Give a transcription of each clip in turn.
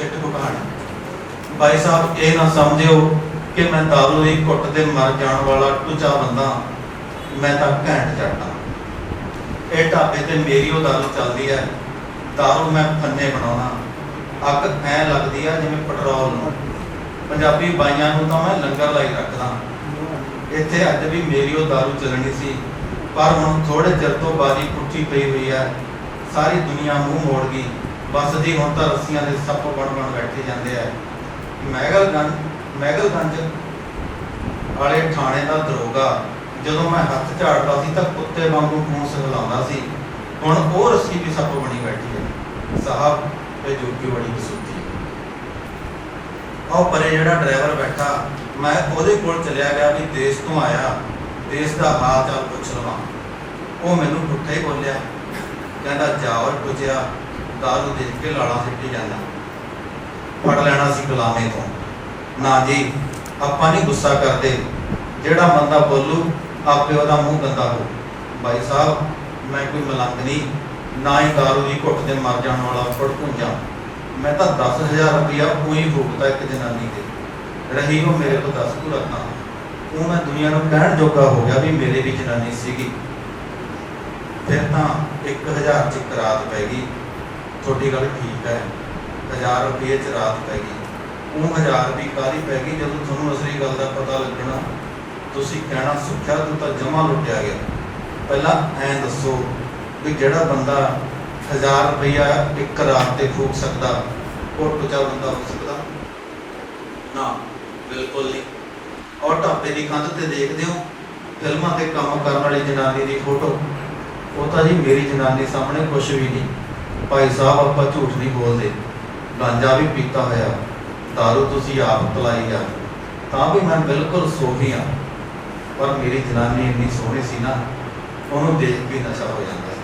ਸਿੱਟ ਕਹਾਣੀ ਭਾਈ ਸਾਹਿਬ, ਇਹ ਨਾ ਸਮਝਿਓ ਕਿ ਮੈਂ ਦਾਰੂ ਦੀ ਘੁੱਟ ਤੇ ਮਰ ਜਾਣ ਵਾਲਾ ਟੁੱਚਾ ਬੰਦਾ, ਮੈਂ ਤਾਂ ਘੈਂਟ ਜੱਟਾਂ ਇਹ ਢਾਬੇ ਤੇ ਮੇਰੀ ਉਹ ਦਾਰੂ ਚੱਲਦੀ ਹੈ, ਦਾਰੂ ਮੈਂ ਫੰਨੇ ਬਣਾਉਣਾ। ਅੱਗ ਐ ਲੱਗਦੀ ਆ ਜਿਵੇਂ ਪੈਟਰੋਲ ਨੂੰ। ਪੰਜਾਬੀ ਬਾਈਆਂ ਨੂੰ ਤਾਂ ਮੈਂ ਲੰਗਰ ਲਾਈ ਰੱਖਦਾ। ਇੱਥੇ ਅੱਜ ਵੀ ਮੇਰੀ ਉਹ ਦਾਰੂ ਚੱਲਣੀ ਸੀ, ਪਰ ਹੁਣ ਥੋੜੇ ਚਿਰ ਤੋਂ ਬਾਜੀ ਪੁੱਠੀ ਪਈ ਹੋਈ ਹੈ। ਸਾਰੀ ਦੁਨੀਆ ਮੂੰਹ ਮੋੜ ਗਈ। ਬਸ ਜੀ ਹੁਣ ਤਾਂ ਰੱਸੀਆਂ ਦੇ ਸੱਪ ਬਣ ਬਣ ਬੈਠੇ ਜਾਂਦੇ ਆ। ਮੈਗਲਗੰਜ ਮਹਿਗਲਗੰਜ ਵਾਲੇ ਥਾਣੇ ਦਾ ਦਰੋਗਾ ਜਦੋਂ ਮੈਂ ਹੱਥ ਝਾੜਦਾ ਸੀ ਤਾਂ ਕੁੱਤੇ ਵਾਂਗੂ ਖੂਨ ਸਹਿਲਾਉਂਦਾ ਸੀ। ਹੁਣ ਉਹ ਰੱਸੀ ਵੀ ਸੱਪ ਬਣੀ ਬੈਠੀ ਹੈ। ਸਾਹਿਬ, ਇਹ ਜੋਗੀ ਬੜੀ ਕਸੂਤੀ ਉਹ ਪਰੇ ਜਿਹੜਾ ਡਰਾਈਵਰ ਬੈਠਾ, ਮੈਂ ਉਹਦੇ ਕੋਲ ਚਲਿਆ ਗਿਆ ਵੀ ਦੇਸ਼ ਤੋਂ ਆਇਆ। ਦੇਸ਼ ਦਾ ਹਾਲ ਚਾਲ ਪੁੱਛ ਲਵਾਂ। ਉਹ ਮੈਨੂੰ ਪੁੱਠੇ ਬੋਲਿਆ, ਕਹਿੰਦਾ ਜਾਓ ਪੁੱਜਿਆ। ਦਾਰੂ ਦੇਖ ਕੇ ਲਾਲਾ ਸਿੱਟੀ ਜਾਂਦਾ। ਫੜ ਲੈਣਾ ਸੀ ਗੁਲਾਮੇ ਤੋਂ। ਨਾ ਜੀ, ਆਪਾਂ ਨਹੀਂ ਗੁੱਸਾ ਕਰਦੇ। ਜਿਹੜਾ ਬੰਦਾ ਬੋਲੂ, ਆਪੇ ਉਹਦਾ ਮੂੰਹ ਗੰਦਾ ਹੋ ਭਾਈ ਸਾਹਿਬ, ਮੈਂ ਕੋਈ ਮਲੰਗ ਨਹੀਂ। ਨਾ ਹੀ ਦਾਰੂ ਦੀ ਘੁੱਟ ਤੇ ਮਰ ਜਾਣ ਵਾਲਾ ਫੜਕੂੰਜਾ ਮੈਂ ਤਾਂ 10000 ਰੁਪਇਆ ਉਹੀ ਭੁਗਤਾ ਇੱਕ ਜਨਾਨੀ ਤੇ ਰਹੀ ਉਹ ਮੇਰੇ ਤੋਂ 10 ਕੁ ਰਤਨਾ ਉਹ ਮੈਂ ਦੁਨੀਆ ਨੂੰ ਕਹਿਣ ਜੋਗਾ ਹੋ ਗਿਆ ਵੀ ਮੇਰੇ ਵੀ ਜਨਾਨੀ ਸੀਗੀ। ਫਿਰ ਤਾਂ 1000 ਚ ਇੱਕ ਪੈ ਗਈ। ਤੁਹਾਡੀ ਗੱਲ ਠੀਕ ਹੈ। 1000 ਰੁਪਏ ਚ ਰਾਤ ਪੈ ਗਈ। ਉਹ 1000 ਰੁਪਏ ਕਾਹਦੀ ਪੈ ਗਈ? ਜਦੋਂ ਤੁਹਾਨੂੰ ਅਸਲੀ ਗੱਲ ਦਾ ਪਤਾ ਲੱਗਣਾ, ਤੁਸੀਂ ਕਹਿਣਾ ਸੁੱਖਿਆ ਤੂੰ ਤਾਂ ਜਮਾ ਲੁੱਟਿਆ ਗਿਆ। ਪਹਿਲਾਂ ਐਂ ਦੱਸੋ ਵੀ ਜਿਹੜਾ ਬੰਦਾ 1000 ਰੁਪਇਆ ਇੱਕ ਰਾਤ ਤੇ ਫੂਕ ਸਕਦਾ ਉਹ ਟੁਚਾ ਬੰਦਾ ਹੋ ਸਕਦਾ? ਨਾ, ਬਿਲਕੁਲ ਨਹੀਂ। ਔਰ ਢਾਬੇ ਦੀ ਕੰਧ ਤੇ ਦੇਖਦੇ ਹੋ, ਫਿਲਮਾਂ ਤੇ ਕੰਮ ਕਰਨ ਵਾਲੀ ਜਨਾਨੀ ਦੀ ਫੋਟੋ। ਉਹ ਤਾਂ ਜੀ ਮੇਰੀ ਜਨਾਨੀ ਸਾਹਮਣੇ ਕੁਝ ਵੀ ਨਹੀਂ। ਭਾਈ ਸਾਹਿਬ, ਆਪਾਂ ਝੂਠ ਨਹੀਂ ਬੋਲਦੇ। ਗਾਂਜਾ ਵੀ ਪੀਤਾ ਹੋਇਆ। ਦਾਰੂ ਤੁਸੀਂ ਆਪ ਪਲਾਈ ਆ। ਤਾਂ ਵੀ ਮੈਂ ਬਿਲਕੁਲ ਸੋਹੀ ਆ। ਪਰ ਮੇਰੀ ਜਨਾਨੀ ਇੰਨੀ ਸੋਹਣੀ ਸੀ ਨਾ, ਉਹਨੂੰ ਦੇਖ ਕੇ ਨਸ਼ਾ ਹੋ ਜਾਂਦਾ ਸੀ।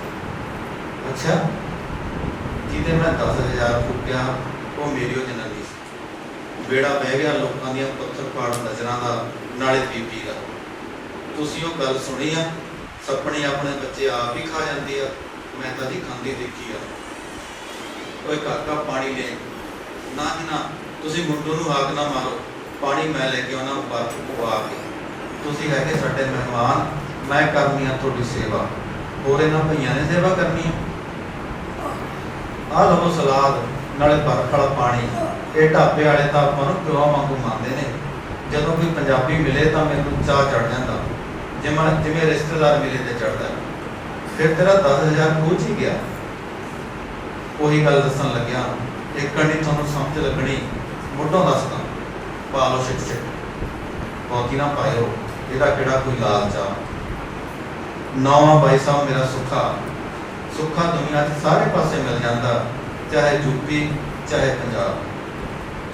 ਅੱਛਾ, ਜਿਹਦੇ ਮੈਂ 10000 ਫੁੱਕਿਆ, ਉਹ ਮੇਰੀ ਉਹ ਜਨਾਨੀ ਸੀ। ਬੇੜਾ ਬਹਿ ਗਿਆ, ਲੋਕਾਂ ਦੀਆਂ ਪੱਥਰ ਪਾੜ ਨਜ਼ਰਾਂ ਦਾ, ਨਾਲੇ ਬੀਬੀ ਦਾ। ਤੁਸੀਂ ਉਹ ਗੱਲ ਸੁਣੀ ਆ ਸਪਨੇ ਆਪਣੇ ਬੱਚੇ ਆਪ ਹੀ ਖਾ ਜਾਂਦੇ ਆ। ਮੈਂ ਤਾਂ ਜੀ ਖਾਂਦੀ ਦੇਖੀ ਆ। ਓਏ ਕਾਕਾ ਪਾਣੀ ਲੈ। ਨਾ ਨਾ ਤੁਸੀਂ ਮੁੰਡੂ ਨੂੰ ਆਗ ਨਾ ਮਾਰੋ। ਪਾਣੀ ਮੈਂ ਲੈ ਕੇ ਆਉਣਾ ਬਰਫ ਪਵਾ ਕੇ। ਤੁਸੀਂ ਹੈਗੇ ਸਾਡੇ ਮਹਿਮਾਨ, ਮੈਂ ਕਰਨੀ ਆ ਤੁਹਾਡੀ ਸੇਵਾ। ਹੋਰ ਇਹਨਾਂ ਭਈਆਂ ਨੇ ਸੇਵਾ ਕਰਨੀ ਆ? ਆਹ ਸਲਾਦ, ਨਾਲੇ ਬਰਫ ਵਾਲਾ ਪਾਣੀ। ਇਹ ਢਾਬੇ ਵਾਲੇ ਤਾਂ ਆਪਾਂ ਨੂੰ ਕਿਉਂ ਵਾਂਗੂ ਮੰਨਦੇ ਨੇ। ਜਦੋਂ ਕੋਈ ਪੰਜਾਬੀ ਮਿਲੇ ਤਾਂ ਮੈਨੂੰ ਚਾਹ ਚੜ ਜਾਂਦਾ। ਜਿਵੇਂ ਜਿਵੇਂ ਰਿਸ਼ਤੇਦਾਰ ਮਿਲੇ ਤੇ ਚੜਦਾ ਫਿਰ ਤੇਰਾ 10000 ਪਹੁੰਚ ਹੀ ਗਿਆ। ਉਹੀ ਗੱਲ ਦੱਸਣ ਲੱਗਿਆ ਇੱਕ ਨਹੀਂ ਤੁਹਾਨੂੰ ਸਮਝ ਲੱਗਣੀ, ਮੁੱਢੋਂ ਦੱਸਦਾ ਪਾ ਲਓ ਬਹੁਤੀ ਨਾ ਪਾਇਓ, ਇਹਦਾ ਕਿਹੜਾ ਕੋਈ ਲਾਲਚ ਆ? ਨੌਵਾਂ ਬਾਈ ਸਾਹਿਬ, ਮੇਰਾ ਸੁੱਖਾ। ਸੁੱਖਾ ਦੁਨੀਆ 'ਚ ਸਾਰੇ ਪਾਸੇ ਮਿਲ ਜਾਂਦਾ, ਚਾਹੇ ਯੂਪੀ ਚਾਹੇ ਪੰਜਾਬ।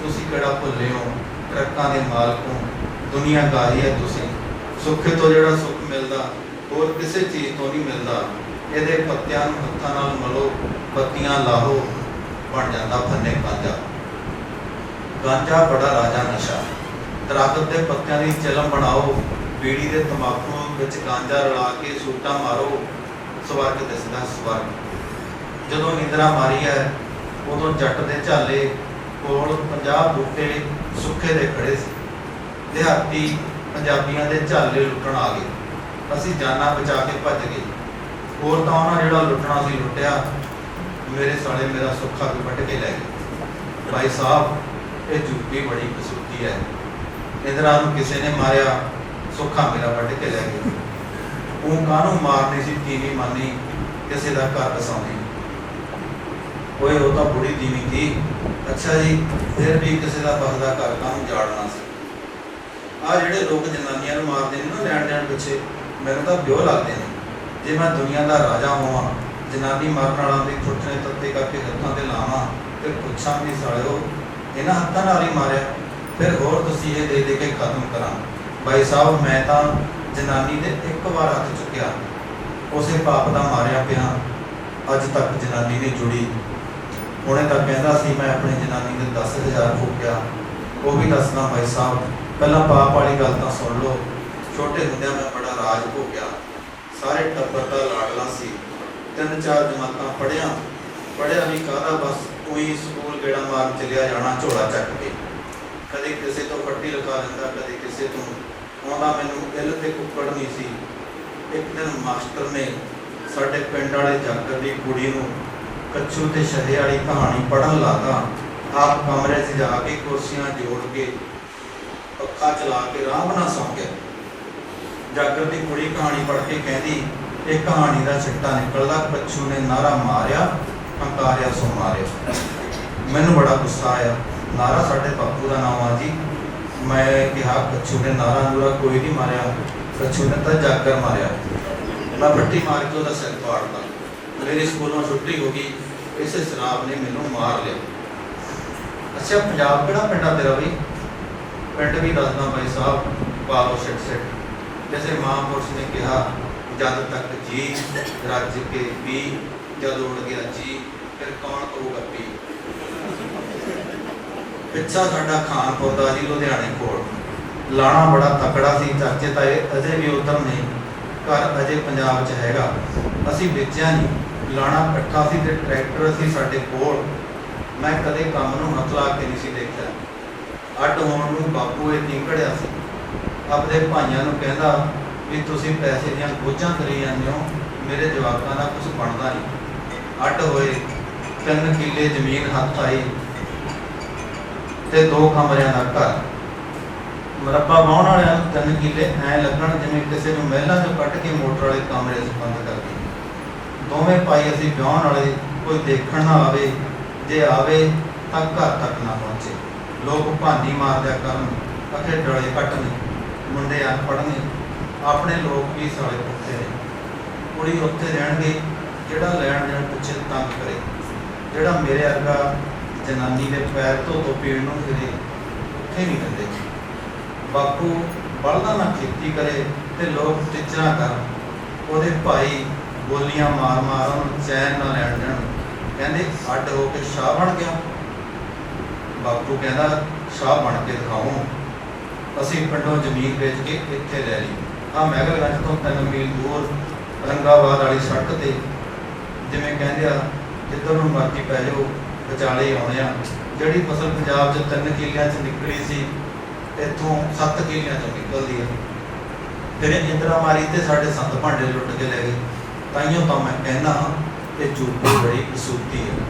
ਤੁਸੀਂ ਕਿਹੜਾ ਭੁੱਲੇ ਹੋ? ਟਰੱਕਾਂ ਦੇ ਮਾਲਕ ਹੋ। ਦੁਨੀਆਦਾਰੀ ਹੈ ਤੁਸੀਂ। ਸੁੱਖੇ ਤੋਂ ਜਿਹੜਾ ਸੁੱਖ ਮਿਲਦਾ, ਹੋਰ ਕਿਸੇ ਚੀਜ਼ ਤੋਂ ਨਹੀਂ ਮਿਲਦਾ। ਇਹਦੇ ਪੱਤਿਆਂ ਨੂੰ ਹੱਥਾਂ ਨਾਲ ਮਲੋ। ਪੱਤੀਆਂ ਲਾਹੋ ਬਣ ਜਾਂਦਾ, ਫੰਨੇ ਗਾਂਜਾ। ਗਾਂਜਾ ਬੜਾ ਰਾਜਾ ਨਸ਼ਾ। ਦਰਖਤ ਦੇ ਪੱਤਿਆਂ ਦੀ ਚਲਮ ਬਣਾਓ, ਬੀੜੀ ਦੇ ਤਮਾਕੂ ਵਿੱਚ ਗਾਂਜਾ ਰਲਾ ਕੇ ਸੂਟਾਂ ਮਾਰੋ, ਸਵਰਗ ਦਿਸਦਾ ਸਵਰਗ। ਜਦੋਂ ਨਿੰਦਰਾ ਮਾਰੀ ਹੈ, ਉਦੋਂ ਜੱਟ ਦੇ ਝਾਲੇ ਕੋਲ 50 ਬੂਟੇ ਸੁੱਖੇ ਦੇ ਖੜੇ ਸੀ। ਦਿਹਾਤੀ ਪੰਜਾਬੀਆਂ ਦੇ ਝਾਲੇ ਲੁੱਟਣ ਆ ਗਏ। ਅਸੀਂ ਜਾਨਾਂ ਬਚਾ ਕੇ ਭੱਜ ਗਏ। ਹੋਰ ਤਾਂ ਉਹਨਾਂ ਜਿਹੜਾ ਲੁੱਟਣਾ ਸੀ ਲੁੱਟਿਆ ਮੇਰੇ ਸਾਲੇ ਮੇਰਾ ਸੁੱਖਾ ਵੀ ਵੱਢ ਕੇ ਲੈ ਗਏ। ਭਾਈ ਸਾਹਿਬ, ਇਹ ਜੁੱਤੀ ਬੜੀ ਕਸੂਤੀ ਹੈ। ਇੰਦਰਾ ਨੂੰ ਕਿਸੇ ਨੇ ਮਾਰਿਆ, ਸੁੱਖਾ ਮੇਰਾ ਵੱਢ ਕੇ ਲੈ ਗਏ। ਉਹ ਕਾਹਨੂੰ ਮਾਰਨੀ ਸੀ, ਤੀਵੀਂ ਮਾਨੀ ਕਿਸੇ ਦਾ ਘਰ ਵਸਾਉਣੀ ਓਏ, ਉਹ ਤਾਂ ਬੁੜੀ ਤੀਵੀਂ ਸੀ। ਅੱਛਾ ਜੀ, ਫਿਰ ਵੀ ਕਿਸੇ ਦਾ ਬਸਦਾ ਘਰ ਕਾਹਨੂੰ ਜਾੜਨਾ ਸੀ? ਆ ਜਿਹੜੇ ਲੋਕ ਜਨਾਨੀਆਂ ਨੂੰ ਮਾਰਦੇ ਨੇ ਨਾ ਲੈਣ ਦੇਣ ਪਿੱਛੇ, ਮੈਨੂੰ ਤਾਂ ਬਿਓ ਲੱਗਦੇ ਨੇ। ਜੇ ਮੈਂ ਦੁਨੀਆ ਦਾ ਰਾਜਾ ਹੋਵਾਂ ਜਨਾਨੀ ਮਰਨ ਵਾਲਾਂ ਦੇ ਛੁੱਟਣੇ ਤੱਤੇ ਕਰਕੇ ਹੱਥਾਂ ਤੇ ਲਾਵਾਂ ਤੇ ਪੁੱਛਾਂ ਵੀ ਸਾਲਿਓ, ਇਹਨਾਂ ਹੱਥਾਂ ਨਾਲ ਹੀ ਮਾਰਿਆ। ਫਿਰ ਹੋਰ ਤੁਸੀਂ ਇਹ ਦੇ ਦੇ ਕੇ ਖਤਮ ਕਰਾਂ। ਭਾਈ ਸਾਹਿਬ, ਮੈਂ ਤਾਂ ਜਨਾਨੀ ਦੇ ਇੱਕ ਵਾਰ ਹੱਥ ਚੁੱਕਿਆ। ਉਸੇ ਪਾਪ ਦਾ ਮਾਰਿਆ ਪਿਆ। ਅੱਜ ਤੱਕ ਜਨਾਨੀ ਨੇ ਜੁੜੀ। ਹੁਣੇ ਤਾਂ ਕਹਿੰਦਾ ਸੀ, ਮੈਂ ਆਪਣੀ ਜਨਾਨੀ ਦੇ 10000 ਫੂਕਿਆ ਉਹ ਵੀ ਦੱਸਣਾ ਭਾਈ ਸਾਹਿਬ, ਪਹਿਲਾਂ ਪਾਪ ਵਾਲੀ ਗੱਲ ਤਾਂ ਸੁਣ ਲਓ। ਛੋਟੇ ਹੁੰਦਿਆਂ ਮੈਂ ਬੜਾ ਰਾਜ ਹੋ ਗਿਆ। ਸਾਰੇ ਟੱਬਰ ਦਾ ਲਾਡਲਾ ਸੀ। ਤਿੰਨ ਚਾਰ ਜਮਾਤਾਂ ਪੜਿਆ ਪੜਿਆ ਵੀ ਕਾਹਦਾ ਬਸ ਉਹੀ ਸਕੂਲ ਗੇੜਾ ਮਾਰ ਚਲਿਆ ਜਾਣਾ, ਝੋਲਾ ਚੱਕ ਕੇ। ਕਦੇ ਕਿਸੇ ਤੋਂ ਫੱਟੀ ਲਗਾ ਲੈਂਦਾ, ਕਦੇ ਕਿਸੇ ਤੋਂ। ਆਉਂਦਾ ਮੈਨੂੰ ਇੱਲ ਤੇ ਕੁੱਕੜ ਨਹੀਂ ਸੀ। ਇੱਕ ਦਿਨ ਮਾਸਟਰ ਨੇ ਸਾਡੇ ਪਿੰਡ ਵਾਲੇ ਜਾਗਰ ਦੀ ਕੁੜੀ ਨੂੰ ਕੱਛੂ ਤੇ ਸ਼ਹੇ ਵਾਲੀ ਕਹਾਣੀ ਪੜ੍ਹਨ ਲਾਤਾ। ਆਪ ਕਮਰੇ 'ਚ ਜਾ ਕੇ ਕੁਰਸੀਆਂ ਜੋੜ ਕੇ ਪੱਖਾ ਚਲਾ ਕੇ ਆਰਾਮ ਨਾਲ ਸੌਂ ਗਿਆ। ਜਾਗਰ ਦੀ ਕੁੜੀ ਕਹਾਣੀ ਪੜ੍ਹ ਕੇ ਕਹਿੰਦੀ ਇਹ ਕਹਾਣੀ ਦਾ ਛਿੱਟਾ ਨਿਕਲਦਾ ਕੱਚੂ ਨੇ ਨਾਰਾ ਮਾਰਿਆ, ਹੰਕਾਰਿਆ, ਸੋ ਮਾਰਿਆ। ਮੈਨੂੰ ਬੜਾ ਗੁੱਸਾ ਆਇਆ। ਨਾਰਾ ਸਾਡੇ ਬਾਪੂ ਦਾ ਨਾਮ ਆ ਜੀ। ਮੈਂ ਕਿਹਾ ਕੱਚੂ ਨੇ ਨਾਰਾ ਨੂਰਾ ਕੋਈ ਨਹੀਂ ਮਾਰਿਆ। ਕੱਚੂ ਨੇ ਤਾਂ ਜਾਗਰ ਮਾਰਿਆ। ਮੈਂ ਬੱਟੀ ਮਾਰ ਕੇ ਉਹਦਾ ਸਿਰ ਪਾੜਦਾ ਮੇਰੀ ਸਕੂਲੋਂ ਛੁੱਟੀ ਹੋ ਗਈ। ਇਸੇ ਸ਼ਰਾਬ ਨੇ ਮੈਨੂੰ ਮਾਰ ਲਿਆ। ਅੱਛਾ, ਪੰਜਾਬ ਕਿਹੜਾ ਪਿੰਡ ਆ ਤੇਰਾ ਵੀ ਪਿੰਡ ਵੀ ਦੱਸਦਾ ਭਾਈ ਸਾਹਿਬ ਪਾਲੋ ਸਿੱਟ ਸਿੱਟ। ਜੈਸੇ ਮਹਾਂਪੁਰਸ਼ ਨੇ ਕਿਹਾ ਜਦ ਤੱਕ ਜੀ ਰੱਜ ਕੇ ਵੀ ਜਦ ਉੜ ਗਿਆ ਜੀ, ਫਿਰ ਕੌਣ ਕਹੂਗਾ ਪੀ ਪਿੱਛਾ ਸਾਡਾ ਖਾਨਪੁਰ ਦਾ ਜੀ ਲੁਧਿਆਣੇ ਕੋਲ। ਲਾਣਾ ਬੜਾ ਤਕੜਾ ਸੀ, ਚਾਚੇ ਤਾਏ ਅਜੇ ਵੀ ਉਧਰ ਨੇ। ਘਰ ਅਜੇ ਪੰਜਾਬ 'ਚ ਹੈਗਾ। ਅਸੀਂ ਵੇਚਿਆ ਨਹੀਂ ਲਾਣਾ ਇਕੱਠਾ ਸੀ ਤੇ ਟਰੈਕਟਰ ਸੀ ਸਾਡੇ ਕੋਲ। ਮੈਂ ਕਦੇ ਕੰਮ ਨੂੰ ਹੱਥ ਲਾ ਕੇ ਨਹੀਂ ਸੀ ਦੇਖਿਆ। ਅੱਡ ਹੋਣ ਨੂੰ ਬਾਪੂ ਇਹ ਨਿਕੜਿਆ ਸੀ। ਆਪਣੇ ਭਾਈਆਂ ਨੂੰ ਕਹਿੰਦਾ ਵੀ ਤੁਸੀਂ ਪੈਸੇ ਦੀਆਂ ਗੋਝਾਂ ਕਰੀ ਜਾਂਦੇ ਹੋ, ਮੇਰੇ ਜਵਾਕਾਂ ਦਾ ਕੁਝ ਬਣਦਾ ਨਹੀਂ। ਅੱਡ ਹੋਏ, ਤਿੰਨ ਕਿੱਲੇ ਜ਼ਮੀਨ ਹੱਥ ਆਈ ਤੇ ਦੋ ਕਮਰਿਆਂ ਦਾ ਘਰ। ਮਰੱਬਾ ਬਾਉਣ ਵਾਲਿਆਂ ਨੂੰ ਤਿੰਨ ਕਿੱਲੇ ਐ ਲੱਗਣ ਜਿਵੇਂ ਕਿਸੇ ਨੂੰ ਮਹਿਲਾਂ ਚੋਂ ਕੱਢ ਕੇ ਮੋਟਰ ਵਾਲੇ ਕਮਰੇ 'ਚ ਬੰਦ ਕਰ ਦਿੱਤੇ ਦੋਵੇਂ ਭਾਈ ਅਸੀਂ ਵਿਆਹਣ ਵਾਲੇ, ਕੋਈ ਦੇਖਣ ਨਾ ਆਵੇ, ਜੇ ਆਵੇ ਤਾਂ ਘਰ ਤੱਕ ਨਾ ਪਹੁੰਚੇ। ਲੋਕ ਭਾਨੀ ਮਾਰਦਿਆ ਕਰਨ ਅਤੇ ਡਲੇ ਕੱਟਣ, ਮੁੰਡੇ ਅਨਪੜ੍ਹ ਨੇ। ਆਪਣੇ ਲੋਕ ਵੀ ਸਾਲੇ ਪੁੱਤੇ ਨੇ। ਕੁੜੀ ਉੱਥੇ ਰਹਿਣਗੇ, ਜਿਹੜਾ ਲੈਣ ਦੇਣ ਪਿੱਛੇ ਤੰਗ ਕਰੇ। ਜਿਹੜਾ ਮੇਰੇ ਵਰਗਾ ਜਨਾਨੀ ਦੇ ਪੈਰ ਤੋਂ ਤੋਂ ਪੀਣ ਨੂੰ ਫਿਰੇ, ਉੱਥੇ ਨਹੀਂ ਰਹਿੰਦੇ ਬਾਪੂ ਬਲਦਾ ਨਾ ਖੇਤੀ ਕਰੇ ਤੇ ਲੋਕ ਟਿਚਰਾ ਕਰ ਉਹਦੇ ਭਾਈ ਬੋਲੀਆਂ ਮਾਰ ਮਾਰ ਉਹਨੂੰ ਚੈਨ ਨਾ ਲੈਣ ਦੇਣ। ਕਹਿੰਦੇ, ਅੱਡ ਹੋ ਕੇ ਸ਼ਾਹ ਬਣ ਗਿਆ। ਬਾਪੂ ਕਹਿੰਦਾ, ਸ਼ਾਹ ਬਣ ਕੇ ਦਿਖਾਉਂ। ਅਸੀਂ ਪਿੰਡੋਂ ਜ਼ਮੀਨ ਵੇਚ ਕੇ ਇੱਥੇ ਲੈ ਲਈ। ਆ ਮਹਿਗਲਗੰਜ ਤੋਂ ਤਿੰਨ ਮੀਲ ਦੂਰ ਰੰਗਾਬਾਦ ਵਾਲੀ ਸੜਕ ਤੇ ਜਿਵੇਂ ਕਹਿੰਦੇ ਆ, ਜਿੱਧਰ ਨੂੰ ਮਰਜ਼ੀ ਪੈ ਜਾਓ, ਵਿਚਾਲੇ ਹੀ ਆ। ਜਿਹੜੀ ਫਸਲ ਪੰਜਾਬ 'ਚ ਤਿੰਨ ਕਿੱਲਿਆਂ 'ਚ ਨਿਕਲੀ ਸੀ, ਇੱਥੋਂ 7 ਕਿੱਲਿਆਂ 'ਚੋਂ ਨਿਕਲਦੀ ਆ। ਫਿਰ ਇੰਦਰਾ ਮਾਰੀ ਤੇ ਸਾਡੇ ਸੰਤ ਭਾਂਡੇ ਲੁੱਟ ਕੇ ਲੈ ਗਏ। ਤਾਈਓ ਤਾਂ ਮੈਂ ਕਹਿੰਦਾ ਕਿ ਜੂਪੀ ਬੜੀ ਕਸੂਤੀ ਹੈ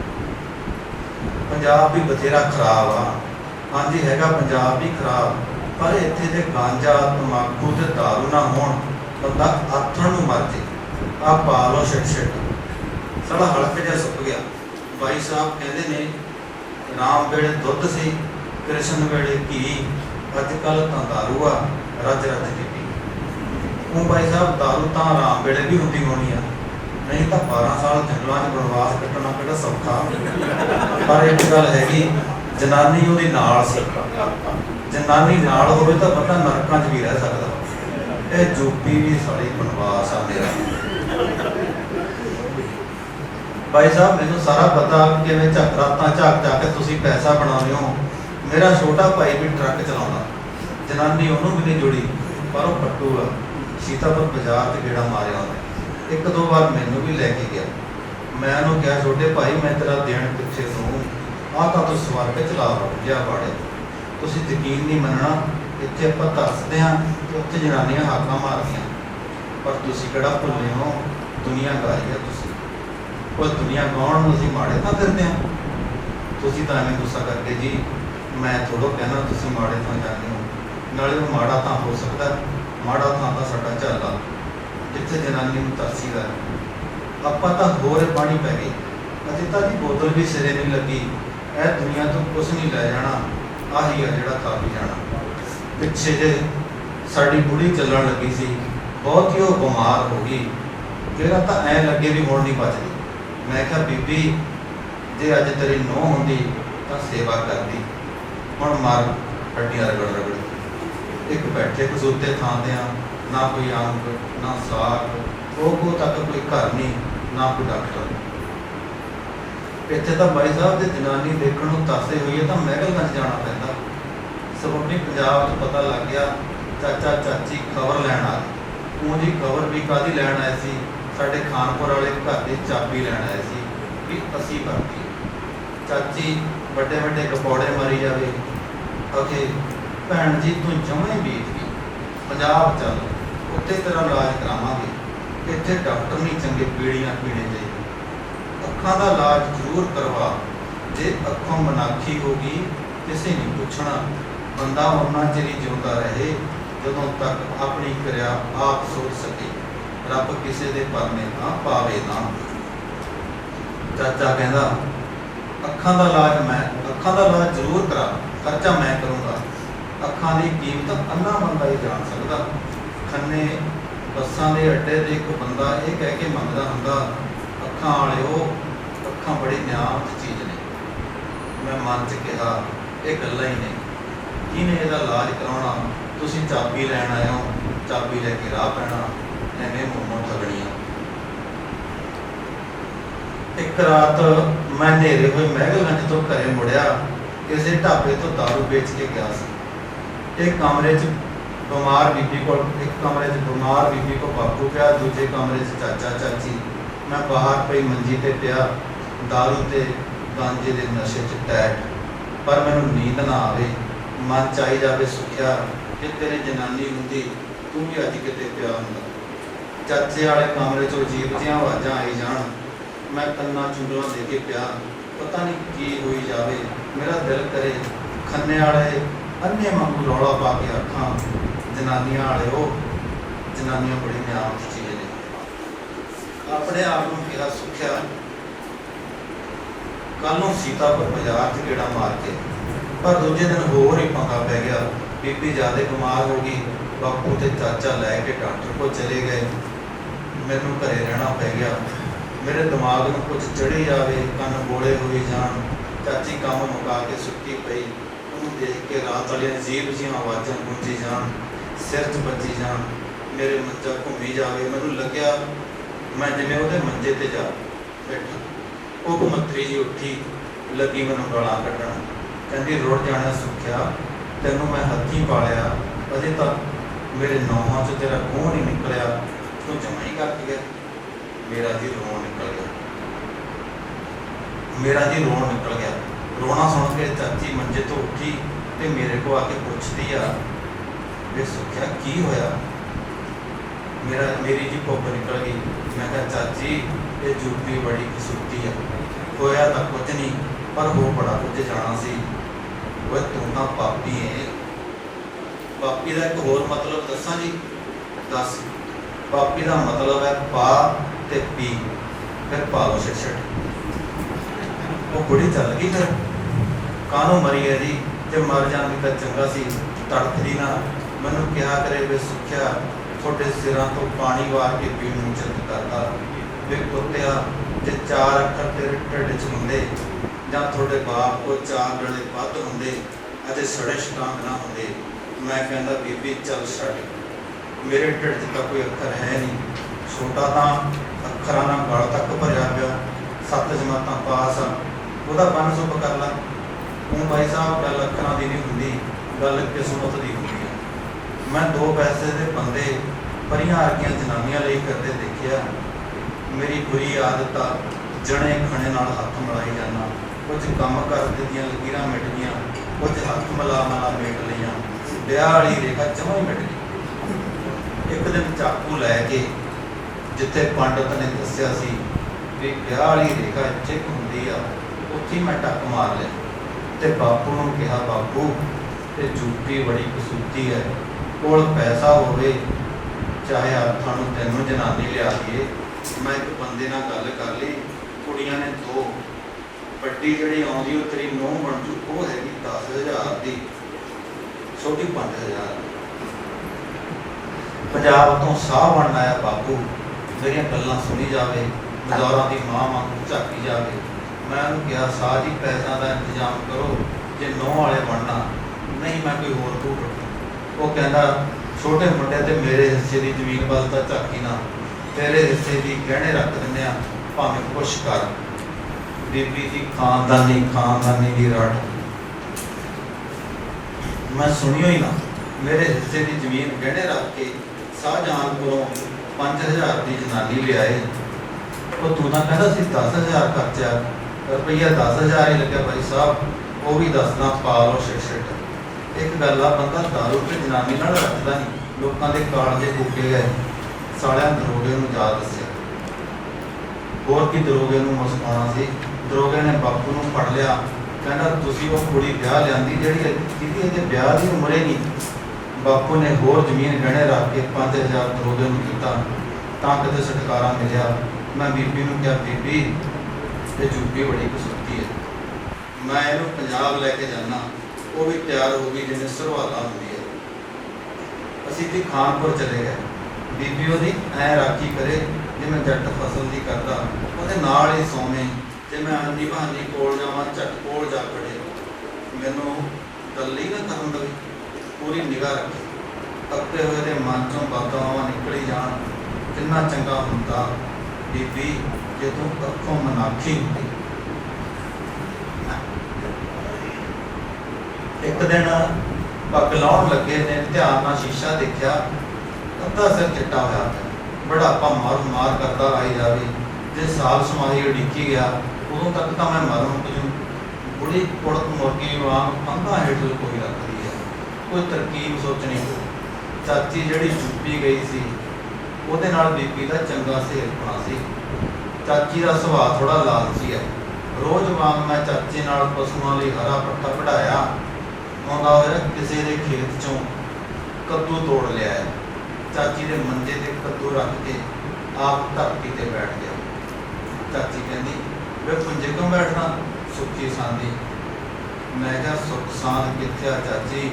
ਪੰਜਾਬ ਵੀ ਬਥੇਰਾ ਖਰਾਬ ਆ। ਹਾਂਜੀ, ਹੈਗਾ ਪੰਜਾਬ ਵੀ ਖਰਾਬ। ਪਰ ਇੱਥੇ ਤੇ ਗਾਂਜਾ ਤਮਾਕੂ ਤੇ ਦਾਰੂ ਨਾ ਹੋਣ, ਬੰਦਾ ਆਥਣ ਨੂੰ ਮਰ ਜੇ ਆ ਪਾ ਲੋ ਛਿਟ ਛਿਟ। ਸਾਡਾ ਹਲਕ ਜਿਹਾ ਸੁੱਕ ਗਿਆ। ਭਾਈ ਸਾਹਿਬ ਕਹਿੰਦੇ ਨੇ, ਰਾਮ ਵੇਲੇ ਦੁੱਧ ਸੀ, ਕ੍ਰਿਸ਼ਨ ਵੇਲੇ ਘੀ, ਅੱਜ ਕੱਲ ਤਾਂ ਦਾਰੂ ਆ, ਰੱਜ ਰੱਜ ਕੇ ਪੀ। ਉਹ ਭਾਈ ਸਾਹਿਬ, ਦਾਰੂ ਤਾਂ ਰਾਮ ਵੇਲੇ ਵੀ ਹੁੰਦੀ ਹੋਣੀ ਆ। ਨਹੀਂ ਤਾਂ 12 ਸਾਲ ਜੰਗਲਾਂ 'ਚ ਬਨਵਾਸ ਕੱਟਣਾ ਕਿਹੜਾ ਸੌਖਾ। ਪਰ ਇੱਕ ਗੱਲ ਹੈਗੀ, ਜਨਾਨੀ ਉਹਦੇ ਨਾਲ ਸੀ। ਜਨਾਨੀ ਨਾਲ ਹੋਵੇ ਤਾਂ ਬੰਦਾ ਨਰਕਾਂ 'ਚ ਵੀ ਰਹਿ ਸਕਦਾ। ਇਹ ਜੋਪੀ ਵੀ ਸਾਡੀ ਬਨਵਾਸ ਆ ਮੇਰਾ। ਭਾਈ ਸਾਹਿਬ, ਮੈਨੂੰ ਸਾਰਾ ਪਤਾ ਕਿਵੇਂ ਝੱਕ ਰਾਤਾਂ ਝਾਕ ਝਾਕ ਕੇ ਤੁਸੀਂ ਪੈਸਾ ਬਣਾਉਂਦੇ ਹੋ। ਮੇਰਾ ਛੋਟਾ ਭਾਈ ਵੀ ਟਰੱਕ ਚਲਾਉਂਦਾ। ਜਨਾਨੀ ਉਹਨੂੰ ਵੀ ਨਹੀਂ ਜੁੜੀ, ਪਰ ਉਹ ਪੱਟੂ ਆ। ਸੀਤਾਪੁਰ ਬਾਜ਼ਾਰ ਤੇ ਗੇੜਾ ਮਾਰਿਆ ਉਹਨੇ। ਇੱਕ ਦੋ ਵਾਰ ਮੈਨੂੰ ਵੀ ਲੈ ਕੇ ਗਿਆ। ਮੈਂ ਉਹਨੂੰ ਕਿਹਾ, ਛੋਟੇ ਭਾਈ, ਮੈਂ ਤੇਰਾ ਦੇਣ ਪਿੱਛੇ ਨੂੰ। ਆਹ ਤਾਂ ਤੂੰ ਸਵਰਗ ਚਲਾ ਗਿਆ, ਬਾੜੇ। ਤੁਸੀਂ ਯਕੀਨ ਨਹੀਂ ਮੰਨਣਾ, ਇੱਥੇ ਆਪਾਂ ਦੱਸਦੇ ਆ ਕਿ ਉੱਥੇ ਜਨਾਨੀਆਂ ਹਾਕਾਂ ਮਾਰਦੀਆਂ। ਪਰ ਤੁਸੀਂ ਕਿਹੜਾ ਭੁੱਲੇ ਹੋ? ਦੁਨੀਆ ਗਾਰੀ ਆ ਤੁਸੀਂ। ਉਹ ਦੁਨੀਆ ਗਾਉਣ ਨੂੰ ਅਸੀਂ ਮਾੜੇ ਤਾਂ ਫਿਰਦੇ ਆ ਤੁਸੀਂ ਤਾਂ ਐਵੇਂ ਗੁੱਸਾ ਕਰਕੇ ਜੀ, ਮੈਂ ਥੋੜੋ ਕਹਿਣਾ ਤੁਸੀਂ ਮਾੜੇ ਥਾਂ ਜਾਂਦੇ ਹੋ। ਨਾਲੇ ਉਹ ਮਾੜਾ ਤਾਂ ਹੋ ਸਕਦਾ ਮਾੜਾ ਥਾਂ ਤਾਂ ਸਾਡਾ ਝੱਲਾ ਜਿੱਥੇ ਜਨਾਨੀ ਨੂੰ ਤਰਸੀਦਾ ਹੈ। ਆਪਾਂ ਤਾਂ ਹੋਰ ਪਾਣੀ ਪੈ ਗਏ। ਅਜੇ ਤਾਂ ਦੀ ਬੋਤਲ ਵੀ ਸਿਰੇ ਨਹੀਂ ਲੱਗੀ। ਇਹ ਦੁਨੀਆ ਤੋਂ ਕੁਝ ਨਹੀਂ ਲੈ ਜਾਣਾ। ਆਹੀ ਆ ਜਿਹੜਾ ਕਾਫੀ ਜਾਣਾ। ਪਿੱਛੇ ਜੇ ਸਾਡੀ ਬੁੜੀ ਚੱਲਣ ਲੱਗੀ ਸੀ, ਬਹੁਤ ਹੀ ਉਹ ਬਿਮਾਰ ਹੋ ਗਈ। ਜਿਹੜਾ ਤਾਂ ਐ ਲੱਗੇ ਵੀ ਹੁਣ ਨਹੀਂ ਬਚਦੀ ਮੈਂ ਕਿਹਾ, ਬੀਬੀ, ਜੇ ਅੱਜ ਤੇਰੀ ਨੋਹ ਹੁੰਦੀ ਤਾਂ ਸੇਵਾ ਕਰਦੀ। ਹੁਣ ਮਾਰ ਹੱਡੀਆਂ ਰਗੜ ਰਗੜ। ਇੱਕ ਬੈਠੇ ਕਸੂਤੇ ਥਾਂ ਤੇ ਆ ਨਾ ਕੋਈ ਅੰਗ ਨਾ ਸਾਗ, ਉਹ ਕੋ ਤੱਕ ਕੋਈ ਘਰ ਨਹੀਂ, ਨਾ ਕੋਈ ਡਾਕਟਰ। ਇੱਥੇ ਤਾਂ ਬਾਈ ਸਾਹਿਬ ਦੇ ਜਨਾਨੀ ਦੇਖਣ ਨੂੰ ਤਾਸੇ ਹੋਈ ਹੈ ਤਾਂ ਮਹਿਲਗੰਜ ਜਾਣਾ ਪੈਂਦਾ। ਸਭ ਪੰਜਾਬ 'ਚ ਪਤਾ ਲੱਗ ਗਿਆ, ਚਾਚਾ, ਚਾਚੀ ਖਬਰ ਲੈਣ ਆ ਗਏ। ਉਹ ਜੀ ਖਬਰ ਵੀ ਕਾਦੀ ਲੈਣ ਆਏ ਸੀ? ਸਾਡੇ ਖਾਨਪੁਰ ਵਾਲੇ ਘਰ ਦੀ ਚਾਬੀ ਲੈਣ ਆਏ ਸੀ ਵੀ ਅਸੀਂ ਵਰਤੀ ਚਾਚੀ ਵੱਡੇ ਵੱਡੇ ਕਪੌੜੇ ਮਾਰੀ ਜਾਵੇ। ਅਖੇ, ਭੈਣ ਜੀ, ਤੂੰ ਜਮੇ ਬੀਤ ਗਈ। ਪੰਜਾਬ ਚੱਲ, ਉੱਥੇ ਤੇਰਾ ਇਲਾਜ ਕਰਾਵਾਂਗੇ। ਇੱਥੇ ਡਾਕਟਰ ਨਹੀਂ ਚੰਗੇ ਪੀੜੀਆਂ ਪੀਣੇ ਚਾਹੀਦੇ ਅੱਖਾਂ ਦਾ ਇਲਾਜ ਜ਼ਰੂਰ ਕਰਵਾ। ਜੇ ਅੱਖੋਂ ਮਨਾਖੀ ਹੋਗੀ ਕਿਸੇ ਨਹੀਂ ਪੁੱਛਣਾ, ਬੰਦਾ ਉਹਨਾਂ ਚਿਰ ਹੀ ਜਿਉਂਦਾ ਰਹੇ, ਜਦੋਂ ਤੱਕ ਆਪਣੀ ਕਿਰਿਆ ਆਪ ਸੋਚ ਸਕੇ। ਰੱਬ ਕਿਸੇ ਦੇ ਪਰਨੇ ਨਾ ਪਾਵੇ ਨਾ। ਚਾਚਾ ਕਹਿੰਦਾ, ਅੱਖਾਂ ਦਾ ਇਲਾਜ ਮੈਂ, ਅੱਖਾਂ ਦਾ ਇਲਾਜ ਜ਼ਰੂਰ ਕਰਾ ਖਰਚਾ ਮੈਂ ਕਰੂੰਗਾ। ਅੱਖਾਂ ਦੀ ਕੀਮਤ ਅੰਨਾ ਬੰਦਾ ਹੀ ਜਾਣ ਸਕਦਾ। ਖੰਨੇ ਬੱਸਾਂ ਦੇ ਅੱਡੇ ਤੇ ਇੱਕ ਬੰਦਾ ਇਹ ਕਹਿ ਕੇ ਮੰਗਦਾ ਹੁੰਦਾ, ਅੱਖਾਂ ਵਾਲਿਓ ਅੱਖਾਂ ਬੜੀ ਨਿਆਮਤ ਚੀਜ਼ ਨੇ। ਮੈਂ ਮਨ 'ਚ ਕਿਹਾ, ਇਹ ਗੱਲਾਂ ਹੀ ਨੇ। ਕਿਹਨੇ ਇਹਦਾ ਇਲਾਜ ਕਰਾਉਣਾ? ਤੁਸੀਂ ਚਾਬੀ ਲੈਣ ਆਏ ਹੋ, ਚਾਬੀ ਲੈ ਕੇ ਰਾਹ ਪੈਣਾ, ਐਵੇਂ ਮੋਮੋ ਠਗਣੀਆਂ ਇੱਕ ਰਾਤ ਮੈਂ ਹਨੇਰੇ ਹੋਏ ਮਹਿਗਲਗੰਜ ਤੋਂ ਘਰੇ ਮੁੜਿਆ ਕਿਸੇ ਢਾਬੇ ਤੋਂ ਦਾਰੂ ਵੇਚ ਕੇ ਗਿਆ ਸੀ। ਇੱਕ ਕਮਰੇ 'ਚ ਬਿਮਾਰ ਬੀਬੀ ਕੋਲ, ਇੱਕ ਕਮਰੇ 'ਚ ਬਿਮਾਰ ਬੀਬੀ ਕੋਲ ਬਾਪੂ ਪਿਆ, ਦੂਜੇ ਕਮਰੇ 'ਚ ਚਾਚਾ ਚਾਚੀ। ਮੈਂ ਬਾਹਰ ਪਈ ਮੰਜੀ ਤੇ ਪਿਆ ਦਾਰੂ ਤੇ ਗਾਂਜੇ ਦੇ ਨਸ਼ੇ 'ਚ ਟੈਟ। ਪਰ ਮੈਨੂੰ ਨੀਂਦ ਨਾ ਆਵੇ। ਮਨ ਚਾਹੀ ਜਾਵੇ ਸੁਖਿਆ ਕਿ ਤੇਰੀ ਜਨਾਨੀ ਹੁੰਦੀ ਤੂੰ ਵੀ ਅੱਜ ਕਿਤੇ ਪਿਆ ਹੁੰਦਾ। ਚਾਚੇ ਵਾਲੇ ਕਮਰੇ 'ਚੋਂ ਅਜੀਬ ਜਿਹੀਆਂ ਆਵਾਜ਼ਾਂ ਆਈ ਜਾਣ। ਮੈਂ ਕੰਨਾਂ ਚੁੰਗਲਾਂ ਦੇ ਕੇ ਪਿਆ, ਪਤਾ ਨਹੀਂ ਕੀ ਹੋਈ ਜਾਵੇ। ਮੇਰਾ ਦਿਲ ਕਰੇ ਖੰਨੇ ਵਾਲੇ ਅੰਨੇ ਵਾਂਗੂ ਰੌਲਾ ਪਾ ਕੇ ਆਖਾਂ, ਜਨਾਨੀਆਂ ਵਾਲੇ ਉਹ ਜਨਾਨੀਆਂ ਬੜੀ ਨਿਆਮਤ ਚੀਜ਼ ਨੇ। ਆਪਣੇ ਆਪ ਨੂੰ ਕਿਹਾ ਸੁਖਿਆ ਕੱਲ ਨੂੰ ਸੀਤਾਪੁਰ ਬਾਜ਼ਾਰ 'ਚ ਗੇੜਾ ਮਾਰ ਕੇ, ਪਰ ਦੂਜੇ ਦਿਨ ਹੋਰ ਹੀ ਪੰਗਾ ਪੈ ਗਿਆ। ਬੀਬੀ ਜ਼ਿਆਦਾ ਬਿਮਾਰ ਹੋ ਗਈ, ਬਾਪੂ ਤੇ ਚਾਚਾ ਲੈ ਕੇ ਡਾਕਟਰ ਕੋਲ ਚਲੇ ਗਏ। ਮੈਨੂੰ ਘਰੇ ਰਹਿਣਾ ਪੈ ਗਿਆ। ਮੇਰੇ ਦਿਮਾਗ ਨੂੰ ਕੁਝ ਚੜੀ ਜਾਵੇ, ਕੰਨ ਬੋਲੇ ਹੋਈ ਜਾਣ। ਚਾਚੀ ਕੰਮ ਮੁਕਾ ਕੇ ਸੁੱਤੀ ਪਈ। ਉਹਨੂੰ ਦੇਖ ਕੇ ਰਾਤ ਵਾਲੀਆਂ ਅਜੀਬ ਜਿਹੀਆਂ ਆਵਾਜ਼ਾਂ ਗੂੰਜੀ ਜਾਣ, ਸਿਰ 'ਚ ਵੱਜੀ ਜਾਣ। ਮੇਰੇ ਮੰਜਾ ਘੁੰਮੀ ਜਾਵੇ। ਮੈਨੂੰ ਲੱਗਿਆ, ਮੈਂ ਜਿਵੇਂ ਉਹਦੇ ਮੰਜੇ ਤੇ ਜਾ ਬੈਠਾ। ਉਹ ਘੁਮਤਰੀ ਜੀ ਉੱਠੀ, ਲੱਗੀ ਮੈਨੂੰ ਗਾਲਾਂ ਕੱਢਣ। ਕਹਿੰਦੀ, ਰੁੜ ਜਾਣਾ ਸੁੱਖਿਆ, ਤੈਨੂੰ ਮੈਂ ਹੱਥੀਂ ਪਾਲਿਆ। ਅਜੇ ਤੱਕ ਮੇਰੇ ਨੌਹਾਂ 'ਚ ਤੇਰਾ ਖੂਨ ਨਹੀਂ ਨਿਕਲਿਆ। ਤੂੰ ਜਮਾਂ ਹੀ ਕਰ ਗਿਆ ਮੇਰਾ ਜੀ ਰੋਣ ਨਿਕਲ ਗਿਆ। ਮੇਰਾ ਜੀ ਰੋਣ ਨਿਕਲ ਗਿਆ। ਰੋਣਾ ਸੁਣ ਕੇ ਚਾਚੀ ਮੰਜੇ ਤੋਂ ਉੱਠੀ ਤੇ ਮੇਰੇ ਕੋਲ ਆ ਕੇ ਪੁੱਛਦੀ ਆ, ਵੀ ਸੁੱਖਿਆ, ਕੀ ਹੋਇਆ? ਮੇਰਾ, ਮੇਰੀ ਜੀ ਭੁੱਖ ਨਿਕਲ ਗਈ। ਮੈਂ ਕਿਹਾ, ਚਾਚੀ, ਇਹ ਜੁੱਤੀ ਬੜੀ ਕਸੂਤੀ ਆ। ਹੋਇਆ ਤਾਂ ਕੁਝ ਨਹੀਂ, ਪਰ ਹੋ ਬੜਾ ਕੁਝ ਜਾਣਾ ਸੀ। ਉਹ ਤੂੰ ਤਾਂ ਪਾਪੀ ਏ। ਪਾਪੀ ਦਾ ਇੱਕ ਹੋਰ ਮਤਲਬ ਦੱਸਾਂ ਜੀ? ਦੱਸ। ਪਾਪੀ ਦਾ ਮਤਲਬ ਹੈ ਪਾ ਤੇ ਪੀ। ਫਿਰ ਪਾ ਲੋ ਉਹ ਬੁੜੀ ਚੱਲ ਗਈ ਫਿਰ। ਕਾਹਨੂੰ ਮਰੀ ਹੈ ਜੀ? ਜੇ ਮਰ ਜਾਂਦੀ ਤਾਂ ਚੰਗਾ ਸੀ। ਤੜਫਦੀ ਨਾ। ਮੈਨੂੰ ਕਿਹਾ ਕਰੇ ਵੇ ਸੁਖਿਆ। ਤੁਹਾਡੇ ਸਿਰਾਂ ਤੋਂ ਪਾਣੀ ਵਾਰ ਕੇ ਪੀਣ ਨੂੰ ਚਿੱਤ ਕਰਦਾ। ਵੇ ਕੁੱਤਿਆ ਜੇ ਚਾਰ ਅੱਖਰ ਤੇਰੇ ਢਿੱਡ 'ਚ ਹੁੰਦੇ ਜਾਂ ਤੁਹਾਡੇ ਬਾਪ ਕੋਲ ਚਾਰ ਡਲੇ ਵੱਧ ਹੁੰਦੇ ਅਤੇ ਸੜੇ ਸ਼ਟਾਂਗ ਨਾ ਹੁੰਦੇ। ਮੈਂ ਕਹਿੰਦਾ, ਬੀਬੀ, ਚੱਲ ਛੱਡ। ਮੇਰੇ ਢਿੱਡ 'ਚ ਤਾਂ ਕੋਈ ਅੱਖਰ ਹੈ ਨਹੀਂ। ਛੋਟਾ ਤਾਂ ਅੱਖਰਾਂ ਨਾਲ ਗਲ ਤੱਕ ਭਰਿਆ ਪਿਆ। ਸੱਤ ਜਮਾਤਾਂ ਪਾਸ ਆ। ਉਹਦਾ ਬੰਨ ਸੁੱਪ ਕਰ ਲਾ। ਉਹ ਭਾਈ ਸਾਹਿਬ, ਗੱਲ ਅੱਖਰਾਂ ਦੀ ਨਹੀਂ ਹੁੰਦੀ, ਗੱਲ ਕਿਸਮਤ ਦੀ ਹੁੰਦੀ ਹੈ ਮੈਂ ਦੋ ਪੈਸੇ ਦੇ ਬੰਦੇ, ਪਰੀਆਂ ਆਰਕੀਆਂ ਜਨਾਨੀਆਂ ਲਈ ਕਰਦੇ ਦੇਖਿਆ। ਮੇਰੀ ਬੁਰੀ ਆਦਤ ਆ, ਜਣੇ ਖਣੇ ਨਾਲ ਹੱਥ ਮਿਲਾਈ ਜਾਣਾ ਕੁਝ ਕੰਮ ਕਰਦੇ ਦੀਆਂ ਲਕੀਰਾਂ ਮਿਟ ਗਈਆਂ, ਕੁਝ ਹੱਥ ਮਿਲਾ ਮਿਲਾ ਮਿਟ ਲਈਆਂ। ਵਿਆਹ ਵਾਲੀ ਰੇਖਾ ਜਮਾਂ ਹੀ ਮਿਟ ਗਈ। ਇੱਕ ਦਿਨ ਚਾਕੂ ਲੈ ਕੇ ਜਿੱਥੇ ਪੰਡਤ ਨੇ ਦੱਸਿਆ ਸੀ ਵੀ ਵਿਆਹ ਵਾਲੀ ਰੇਖਾ ਚਿੱਕ ਹੁੰਦੀ ਆ, ਉੱਥੇ ਮੈਂ ਟੱਕ ਮਾਰ ਲਿਆ। ਤੇ ਬਾਪੂ ਨੂੰ ਕਿਹਾ, ਬਾਪੂ ਤੇ ਜੂਤੀ ਬੜੀ ਕਸੂਤੀ ਹੈ। ਕੋਲ ਪੈਸਾ ਹੋਵੇ, ਚਾਹੇ ਆਪਾਂ ਨੂੰ ਤੈਨੂੰ ਜਨਾਨੀ ਲਿਆ ਦਈਏ ਮੈਂ ਇੱਕ ਬੰਦੇ ਨਾਲ ਗੱਲ ਕਰ ਲਈ। ਕੁੜੀਆਂ ਨੇ ਦੋ। ਵੱਡੀ ਜਿਹੜੀ ਆਉਂਦੀ, ਉਹ ਤੇਰੀ ਨੂੰਹ ਬਣ ਜੂ। ਉਹ ਹੈਗੀ 10000 ਦੀ। ਛੋਟੀ 5000 ਪੰਜਾਬ ਤੋਂ ਸਾਹ ਬਣਨ ਆਇਆ ਬਾਪੂ। ਮੇਰੀਆਂ ਗੱਲਾਂ ਸੁਣੀ ਜਾਵੇ। ਮਜ਼ਦੂਰਾਂ ਦੀ ਮਾਂ ਵਾਂਗੂ ਝਾਕੀ ਜਾਵੇ। ਮੈਂ ਉਹਨੂੰ ਕਿਹਾ, ਸਾਹ ਜੀ ਪੈਸਾ ਦਾ ਇੰਤਜ਼ਾਮ ਕਰੋ। ਜੇ ਨੌ ਵਾਲੇ ਬਣਨਾ, ਨਹੀਂ ਮੈਂ ਕੋਈ ਹੋਰ ਘੂਟ ਉਹ ਕਹਿੰਦਾ, ਛੋਟੇ ਮੁੰਡੇ ਤੇ ਮੇਰੇ ਹਿੱਸੇ ਦੀ ਜ਼ਮੀਨ ਵੱਲ ਤਾਂ ਝਾਕੀ ਨਾ। ਤੇਰੇ ਹਿੱਸੇ ਦੀ ਗਹਿਣੇ ਰੱਖ ਦਿੰਦੇ ਆ ਭਾਵੇਂ ਕੁਛ ਕਰ। ਬੀਬੀ ਦੀ ਖਾਨਦਾਨੀ ਖਾਨਦਾਨੀ ਦੀ ਰੜ ਮੈਂ ਸੁਣਿਓ ਹੀ ਨਾ, ਮੇਰੇ ਹਿੱਸੇ ਦੀ ਜ਼ਮੀਨ ਗਹਿਣੇ ਰੱਖ ਕੇ ਸ਼ਾਹਜਹਾਨ 5000 ਦੀ ਜਨਾਨੀ ਲਿਆਏ। ਉਹ ਤੂੰ ਤਾਂ ਕਹਿੰਦਾ ਸੀ 10000 ਖਰਚਿਆ, ਰੁਪਈਆ 10000 ਹੀ ਲੱਗਿਆ ਭਾਈ ਸਾਹਿਬ, ਉਹ ਵੀ ਦੱਸਦਾ ਪਾ ਲਓ ਛਿਟ ਛਿਟ। ਇੱਕ ਗੱਲ ਆ, ਬੰਦਾ ਦਾਰੂ ਤੇ ਜਨਾਨੀ ਨਾਲ ਰੱਖਦਾ ਨਹੀਂ, ਲੋਕਾਂ ਦੇ ਕਾਲਜੇ ਫੁੱਕੇ ਗਏ। ਸਾਲਿਆਂ ਦਰੋਗੇ ਨੂੰ ਜਾ ਦੱਸਿਆ। ਹੋਰ ਕੀ ਦਰੋਗੇ ਨੂੰ ਮੁਸਕਾਉਣਾ ਸੀ? ਦਰੋਗੇ ਨੇ ਬਾਪੂ ਨੂੰ ਫੜ ਲਿਆ। ਕਹਿੰਦਾ, ਤੁਸੀਂ ਉਹ ਕੁੜੀ ਵਿਆਹ ਲਿਆਂਦੀ ਜਿਹੜੀ ਜਿਹਦੀ ਇਹਦੇ ਵਿਆਹ ਦੀ ਉਮਰ ਹੀ ਨਹੀਂ। ਬਾਪੂ ਨੇ ਹੋਰ ਜ਼ਮੀਨ ਗਹਿਣੇ ਰੱਖ ਕੇ 5000 ਦਰੋਗੇ ਨੂੰ ਦਿੱਤਾ। ਤਾਂ ਕਿਤੇ ਛੁਟਕਾਰਾ ਮਿਲਿਆ। ਮੈਂ ਬੀਬੀ ਨੂੰ ਕਿਹਾ, ਬੀਬੀ ਤੇ ਜੁੱਤੀ ਬੜੀ ਕਸੂਤੀ ਹੈ। ਮੈਂ ਇਹਨੂੰ ਪੰਜਾਬ ਲੈ ਕੇ ਜਾਣਾ ਉਹ ਵੀ ਤਿਆਰ ਹੋ ਗਈ ਜਿਵੇਂ ਸਰਵਾਲਾ ਹੁੰਦੀ ਹੈ। ਅਸੀਂ ਵੀ ਖਾਨਪੁਰ ਚਲੇ ਗਏ। ਬੀਬੀ ਉਹਦੀ ਐ ਰਾਖੀ ਕਰੇ ਜਿਵੇਂ ਜੱਟ ਫਸਲ ਦੀ ਕਰਦਾ, ਉਹਦੇ ਨਾਲ ਹੀ ਸੌਵੇਂ, ਜੇ ਮੈਂ ਆਂਦੀ ਬਹਾਨੀ ਕੋਲ ਜਾਵਾਂ, ਝੱਟ ਕੋਲ ਜਾ ਪੜੇ ਮੈਨੂੰ ਦੱਲੀ ਨਾ ਕਰਨ ਦਵੇ, ਪੂਰੀ ਨਿਗਾਹ ਰੱਖੇ। ਤੱਕਦੇ ਹੋਏ ਦੇ ਮਨ ਚੋਂ ਬਾਤਾਂ ਨਿਕਲੀ ਜਾਣ, ਕਿੰਨਾ ਚੰਗਾ ਹੁੰਦਾ। ਬੀਬੀ, ਜੇ ਤੂੰ ਅੱਖੋਂ ਮਨਾਖੀ ਹੁੰਦੀ। ਇੱਕ ਦਿਨ ਪੱਗ ਲਾਉਣ ਲੱਗੇ ਨੇ, ਧਿਆਨ ਨਾਲ ਸ਼ੀਸ਼ਾ ਦੇਖਿਆ। ਅੱਧਾ ਸਿਰ ਚਿੱਟਾ ਹੋਇਆ। ਪਿਆ। ਬੁਢਾਪਾ ਮਾਰ ਮਾਰ ਕਰਦਾ ਆਈ ਜਾਵੇ ਜੇ ਸਾਲ ਸਮਾਹੀ ਉਡੀਕੀ ਗਿਆ, ਉਦੋਂ ਤੱਕ ਤਾਂ ਮੈਂ ਮਰਨ ਕੁਝ ਬੁੜੀ ਕੁੜਕ ਮੁਰਗੀ ਵਾਂਗ ਪੰਗਾ ਹੇਠ ਕੋਈ ਰੱਖਦੀ ਹੈ ਕੋਈ ਤਰਕੀਬ ਸੋਚਣੀ ਚਾਚੀ ਜਿਹੜੀ ਚੁੱਪੀ ਗਈ ਸੀ, ਉਹਦੇ ਨਾਲ ਬੀਬੀ ਦਾ ਚੰਗਾ ਸੇਰਪਣਾ ਸੀ। ਚਾਚੀ ਦਾ ਸੁਭਾਅ ਥੋੜਾ ਲਾਲਚੀ ਹੈ। ਰੋਜ਼ ਵਾਂਗ ਮੈਂ ਚਾਚੇ ਨਾਲ ਪਸ਼ੂਆਂ ਲਈ ਹਰਾ ਪੱਠਾ ਕਢਾਇਆ। ਆਉਂਦਾ ਹੋਇਆ ਕਿਸੇ ਦੇ ਖੇਤ ਚੋਂ ਕੱਦੂ ਤੋੜ ਲਿਆ ਚਾਚੀ ਦੇ ਮੰਜੇ ਤੇ ਕੱਦੂ ਰੱਖ ਕੇ ਆਪ ਧਰਤੀ ਤੇ ਬੈਠ ਗਿਆ। ਚਾਚੀ ਕਹਿੰਦੀ, ਵੇ ਪੁੰਜੇ ਕਿਉਂ ਬੈਠਣਾ? ਸੁੱਖੀ ਸਾਂਦੀ। ਮੈਂ ਕਿਹਾ, ਸੁੱਖ ਸਾਂਦ ਕਿੱਥੇ ਆ ਚਾਚੀ?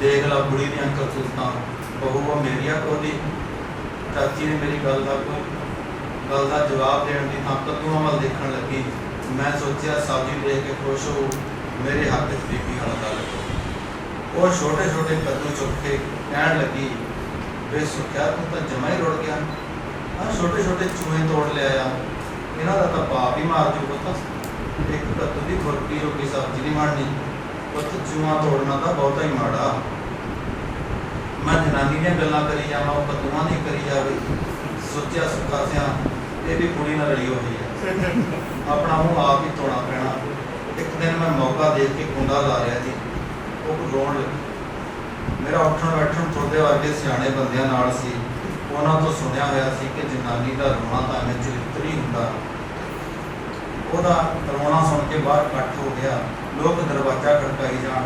ਦੇਖ ਲਾ ਬੁੜੀ ਦੀਆਂ ਕਰਤੂਤਾਂ ਬਹੂ ਉਹ ਮੇਰੀਆ ਕੋਦੀ ਚਾਚੀ ਨੇ ਮੇਰੀ ਗੱਲ ਦਾ ਕੋਈ ਗੱਲ ਦਾ ਜਵਾਬ ਦੇਣ ਦੀ ਥਾਂ ਕੱਦੂਆਂ ਵੱਲ ਦੇਖਣ ਲੱਗੀ। ਮੈਂ ਸੋਚਿਆ ਸਬਜ਼ੀ ਦੇਖ ਕੇ ਖੁਸ਼ ਹੋ ਮੇਰੇ ਹੱਥ ਵਿੱਚ ਬੀਬੀ ਵਾਲਾ ਗੱਲ ਉਹ ਛੋਟੇ ਛੋਟੇ ਕੱਦੂ ਚੁੱਕ ਕੇ ਕਹਿਣ ਲੱਗੀ ਵੇ ਸੁਖਿਆ ਤੂੰ ਤਾਂ ਜਮਾ ਹੀ ਰੁੜ ਗਿਆ। ਆ ਛੋਟੇ ਛੋਟੇ ਚੂਹੇ ਤੋੜ ਲਿਆ ਆ ਇਹਨਾਂ ਦਾ ਤਾਂ ਪਾਪ ਹੀ ਮਾਰ ਜੂ ਪੁੱਤ। ਇੱਕ ਕੱਦੂ ਦੀ ਖੁਰਪੀ ਹੋ ਸਬਜ਼ੀ ਨਹੀਂ ਬਣਨੀ। ਪੁੱਤ, ਚੂਹਾ ਤੋੜਨਾ ਤਾਂ ਬਹੁਤਾ ਹੀ ਮਾੜਾ। ਮੈਂ ਜਨਾਨੀ ਦੀਆਂ ਗੱਲਾਂ ਕਰੀ ਜਾਵਾਂ, ਉਹ ਕੱਦੂਆਂ ਦੀ ਕਰੀ ਜਾਵੇ। ਸੋਚਿਆ ਸੁੱਖਾ ਸਿਆ, ਇਹ ਵੀ ਕੁੜੀ ਨਾਲ ਰਲੀ ਹੋਈ ਹੈ ਆਪਣਾ ਮੂੰਹ ਆਪ ਹੀ ਧੋਣਾ ਪੈਣਾ। ਇੱਕ ਦਿਨ ਮੈਂ ਮੌਕਾ ਦੇਖ ਕੇ ਕੁੰਡਾ ਲਾ ਰਿਹਾ ਸੀ। ਉਹ ਰੋਣ ਲੱਗੀ। ਮੇਰਾ ਉੱਠਣ ਬੈਠਣ ਤੁਰਦੇ ਵਰਗੇ ਸਿਆਣੇ ਬੰਦਿਆਂ ਨਾਲ ਸੀ। ਉਹਨਾਂ ਤੋਂ ਸੁਣਿਆ ਹੋਇਆ ਸੀ ਕਿ ਜਨਾਨੀ ਦਾ ਰੋਣਾ ਤਾਂ ਐਵੇਂ ਚਰਿੱਤਰੀ ਹੁੰਦਾ। ਉਹਦਾ ਰੋਣਾ ਸੁਣ ਕੇ ਬਾਹਰ ਇਕੱਠ ਹੋ ਗਿਆ। ਲੋਕ ਦਰਵਾਜ਼ਾ ਖੜਕਾਈ ਜਾਣ।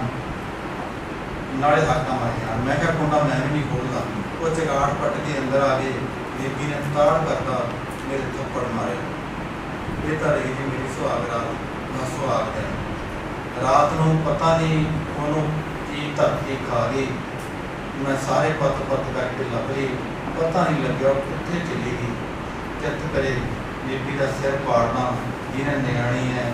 ਨਾਲੇ ਹਾਕਾਂ ਮਾਰੀ ਜਾਣ। ਮੈਂ ਕਿਹਾ, ਕੁੰਡਾ ਮੈਂ ਵੀ ਨਹੀਂ ਖੋਲਦਾ। ਉਹ ਚਗਾੜ ਪੱਟ ਕੇ ਅੰਦਰ ਆ ਗਏ। ਬੀਬੀ ਨੇ ਤਾੜ ਕਰਦਾ ਮੇਰੇ ਥੱਪੜ ਮਾਰੇ ਇਹ ਤਾਂ ਰਹੀ ਜੀ ਮੇਰੀ ਸੁਹਾਗ ਰਾਤ। ਦਾ ਸੁਹਾਗ ਹੈ। ਰਾਤ ਨੂੰ ਪਤਾ ਨਹੀਂ ਉਹਨੂੰ ਕੀ ਧਰਤੀ ਖਾ ਗਈ ਮੈਂ ਸਾਰੇ ਪੱਤ ਪੱਤ ਕਰਕੇ ਲੱਭ ਲਈ ਪਤਾ ਨਹੀਂ ਲੱਗਿਆ ਉਹ ਕਿੱਥੇ ਚਲੀ ਗਈ ਚਿੱਤ ਕਰੇ ਬੀਬੀ ਦਾ ਸਿਰ ਪਾੜਨਾ ਜਿਹਨੇ ਨਿਆਣੀ ਹੈ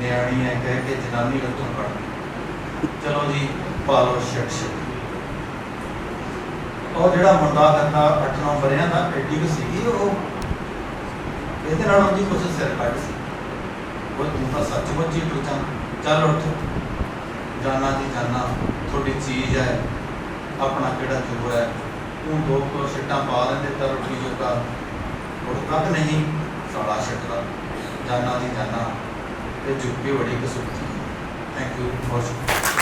ਨਿਆਣੀ ਹੈ ਕਹਿ ਕੇ ਜਨਾਨੀ ਉੱਤੋਂ ਕੱਢ ਗਈ। ਚਲੋ ਜੀ ਪਾਲੋ ਛਿਟ ਉਹ ਜਿਹੜਾ ਮੁੰਡਾ ਕਰਨਾ 8-9 ਵਰਿਆਂ ਦਾ ਐਡੀ ਕੁ ਸੀਗੀ, ਉਹ ਇਹਦੇ ਨਾਲ ਉਹਦੀ ਕੁਛ ਸਿਰ ਕੱਢ ਸੀ। ਉਹ ਤੂੰ ਤਾਂ ਸੱਚਮੁੱਚ ਹੀ ਟੁੱਟਾਂ ਚੱਲ ਉੱਠ। ਜਾਨਾ ਜੀ ਜਾਨਾ। ਤੁਹਾਡੀ ਚੀਜ਼ ਹੈ, ਆਪਣਾ ਕਿਹੜਾ ਜੋ ਹੈ, ਤੂੰ ਦੋ ਕੋ ਛਿੱਟਾਂ ਪਾ ਦਿੰਦੇ ਤਾਂ ਰੋਟੀ ਜੋਗਾ। ਉਹ ਨਹੀਂ, ਸਾਲਾ ਛਿੱਟਦਾ ਜਾਨਾ ਦੀ ਜਾਨਾ, ਤੇ ਜੁੱਪੀ ਬੜੀ ਕਸੂਤੀ ਥੈਂਕ ਯੂ ਫॉर